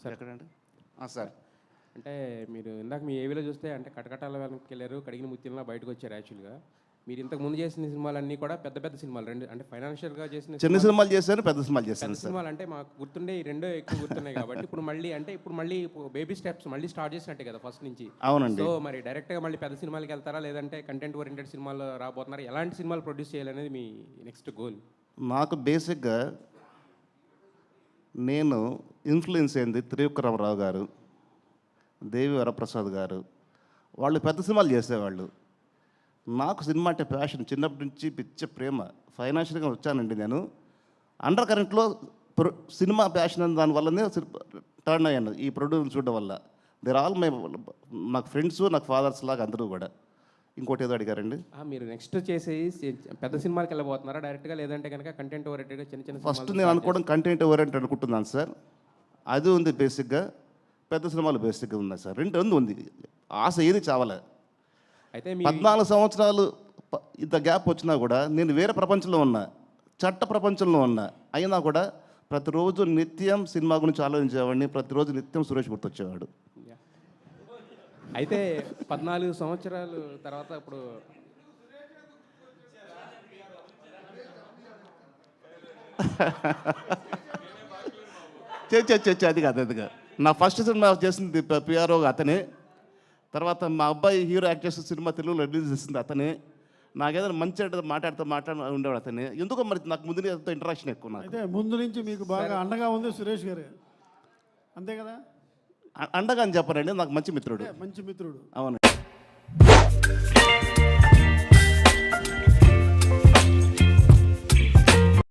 Sir. ఎక్కడండి? Sir. అంటే మీరు ఇందాక మీ ఏవిలో చూస్తే అంటే కటకటాల వెనక్కి వెళ్ళారు కడిగిన ముత్యంలో బయటకు వచ్చారు యాక్చువల్గా మీరు ఇంతకు ముందు చేసిన సినిమాలన్నీ కూడా పెద్ద పెద్ద సినిమాలు రెండు అంటే ఫైనాన్షియల్గా చేసిన చిన్న సినిమాలు చేశాను పెద్ద సినిమాలు చేశాను సినిమాలు అంటే మాకు గుర్తుండే ఈ రెండో ఎక్కువ గుర్తున్నాయి కాబట్టి ఇప్పుడు మళ్ళీ అంటే ఇప్పుడు మళ్ళీ బేబీ స్టెప్స్ మళ్ళీ స్టార్ట్ చేసినట్టే కదా ఫస్ట్ నుంచి. అవునండి. సో మరి డైరెక్ట్గా మళ్ళీ పెద్ద సినిమాలకి వెళ్తారా? లేదంటే కంటెంట్ ఓరియంటెడ్ సినిమాలు రాబోతున్నారా? ఎలాంటి సినిమాలు ప్రొడ్యూస్ చేయాలనేది మీ నెక్స్ట్ గోల్ నాకు బేసిక్గా నేను ఇన్ఫ్లుయెన్స్ అయింది త్రివిక్రమరావు గారు దేవి వరప్రసాద్ గారు. వాళ్ళు పెద్ద సినిమాలు చేసేవాళ్ళు. నాకు సినిమా అంటే ప్యాషన్ చిన్నప్పటి నుంచి పిచ్చ ప్రేమ. ఫైనాన్షియల్గా వచ్చానండి నేను. అండర్ కరెంట్లో ప్రొ సినిమా ప్యాషన్ అనే దానివల్లనే టర్న్ అయ్యాను. ఈ ప్రొడ్యూస్ చూడడం వల్ల. దేర్ ఆల్ మై నాకు ఫ్రెండ్స్ నాకు ఫాదర్స్ లాగా అందరూ కూడా. ఇంకోటి ఏదో అడిగారండి? ఆ, మీరు నెక్స్ట్ చేసే సి- పెద్ద సినిమాలకి వెళ్ళబోతున్నారా డైరెక్ట్గా లేదంటే కనుక కంటెంట్ ఓరియంటెడ్గా చిన్న చిన్న ఫస్ట్ నేను అనుకోవడం కంటెంట్ ఓరియంట్ అనుకుంటున్నాను సార్. అది ఉంది బేసిక్గా పెద్ద సినిమాలు బేసిక్గా ఉన్నాయి సార్. రెండు ఉంది ఉంది. ఆశ ఏది చావలే. అయితే పద్నాలుగు సంవత్సరాలు ఇంత గ్యాప్ వచ్చినా కూడా నేను వేరే ప్రపంచంలో ఉన్నా చట్ట ప్రపంచంలో ఉన్నా అయినా కూడా ప్రతిరోజు నిత్యం సినిమా గురించి ఆలోచించేవాడిని ప్రతిరోజు నిత్యం సురేష్ గుర్తొచ్చేవాడు. అయితే పద్నాలుగు సంవత్సరాలు తర్వాత ఇప్పుడు చే చే చే, చే, అది కాదు అది కాదు. నా ఫస్ట్ సినిమా చేసింది పిఆర్ఓ అతనే. తర్వాత మా అబ్బాయి హీరో యాక్ట్ చేసిన సినిమా తెలుగులో రిలీజ్ చేసింది అతనే. నాకేదైనా మంచి అంటే మాట్లాడుతూ మాట్లాడు ఉండేవాడు అతనే. ఎందుకో మరి నాకు ముందు ఇంటరాక్షన్ ఎక్కువ అయితే ముందు నుంచి మీకు బాగా అండగా ఉంది సురేష్ గారు. అంతే కదా? అండగా అని చెప్పనండి నాకు మంచి మిత్రుడు. మంచి మిత్రుడు. అవునండి